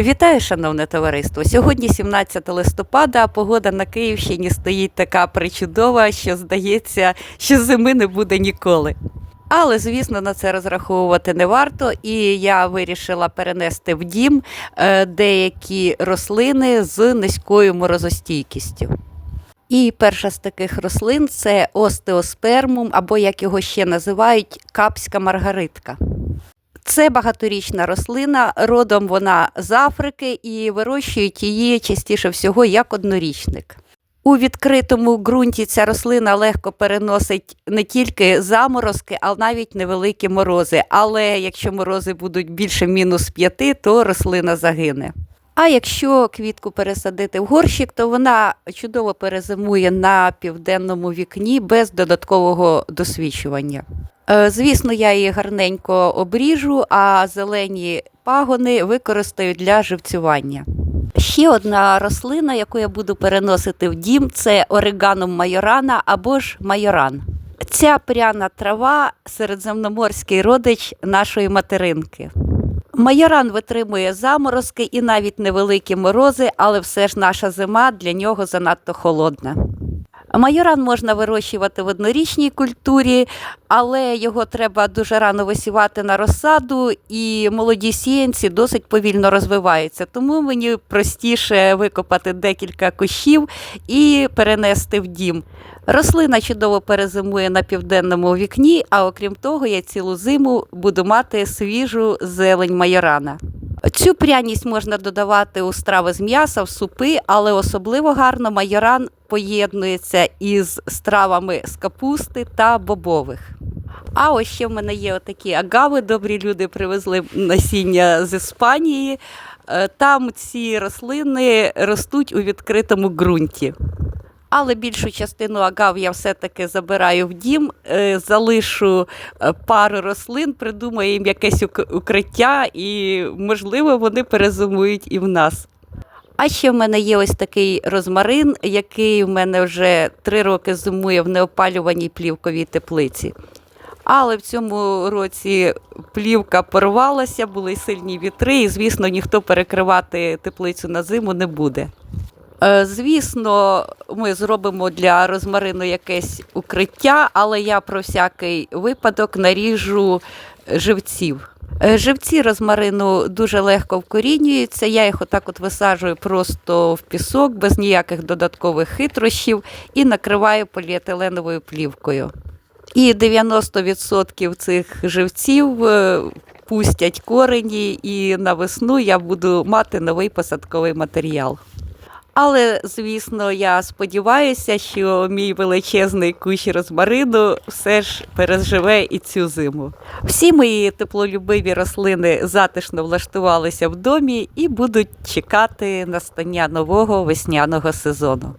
Вітаю, шановне товариство. Сьогодні 17 листопада. а Погода на Київщині стоїть така причудова, що здається, що зими не буде ніколи. Але, звісно, на це розраховувати не варто, і я вирішила перенести в дім е, деякі рослини з низькою морозостійкістю. І перша з таких рослин це остеоспермум, або як його ще називають, капська маргаритка. Це багаторічна рослина, родом вона з Африки і вирощують її частіше всього як однорічник. У відкритому ґрунті ця рослина легко переносить не тільки заморозки, а навіть невеликі морози. Але якщо морози будуть більше мінус 5, то рослина загине. А якщо квітку пересадити в горщик, то вона чудово перезимує на південному вікні без додаткового досвідчування. Е, Звісно, я її гарненько обріжу, а зелені пагони використаю для живцювання. Ще одна рослина, яку я буду переносити в дім, це ориганум майорана або ж майоран. Ця пряна трава середземноморський родич нашої материнки. Майоран витримує заморозки і навіть невеликі морози, але все ж наша зима для нього занадто холодна. Майоран можна вирощувати в однорічній культурі, але його треба дуже рано висівати на розсаду, і молоді сіянці досить повільно розвиваються. Тому мені простіше викопати декілька кущів і перенести в дім. Рослина чудово перезимує на південному вікні, а окрім того, я цілу зиму буду мати свіжу зелень майорана. Цю пряність можна додавати у страви з м'яса, в супи, але особливо гарно майоран поєднується із стравами з капусти та бобових. А ось ще в мене є отакі агави. Добрі люди привезли насіння з Іспанії. Е, Там ці рослини ростуть у відкритому ґрунті. Але більшу частину агав я все-таки забираю в дім, е, залишу е, пару рослин, придумаю їм якесь укриття, і, можливо, вони перезимують і в нас. А ще в мене є ось такий розмарин, який в мене вже три роки зимує в неопалюваній плівковій теплиці. Але в цьому році плівка порвалася, були сильні вітри, і, звісно, ніхто перекривати теплицю на зиму не буде. Е, Звісно, ми зробимо для розмарину якесь укриття, але я про всякий випадок наріжу живців. Е, Живці розмарину дуже легко вкорінюються. Я їх отак от висаджую просто в пісок без ніяких додаткових хитрощів і накриваю поліетиленовою плівкою. І 90% цих живців е, пустять корені, і на весну я буду мати новий посадковий матеріал. Але, звісно, я сподіваюся, що мій величезний кущ розмарину все ж переживе і цю зиму. Всі мої теплолюбиві рослини затишно влаштувалися в домі і будуть чекати настання нового весняного сезону.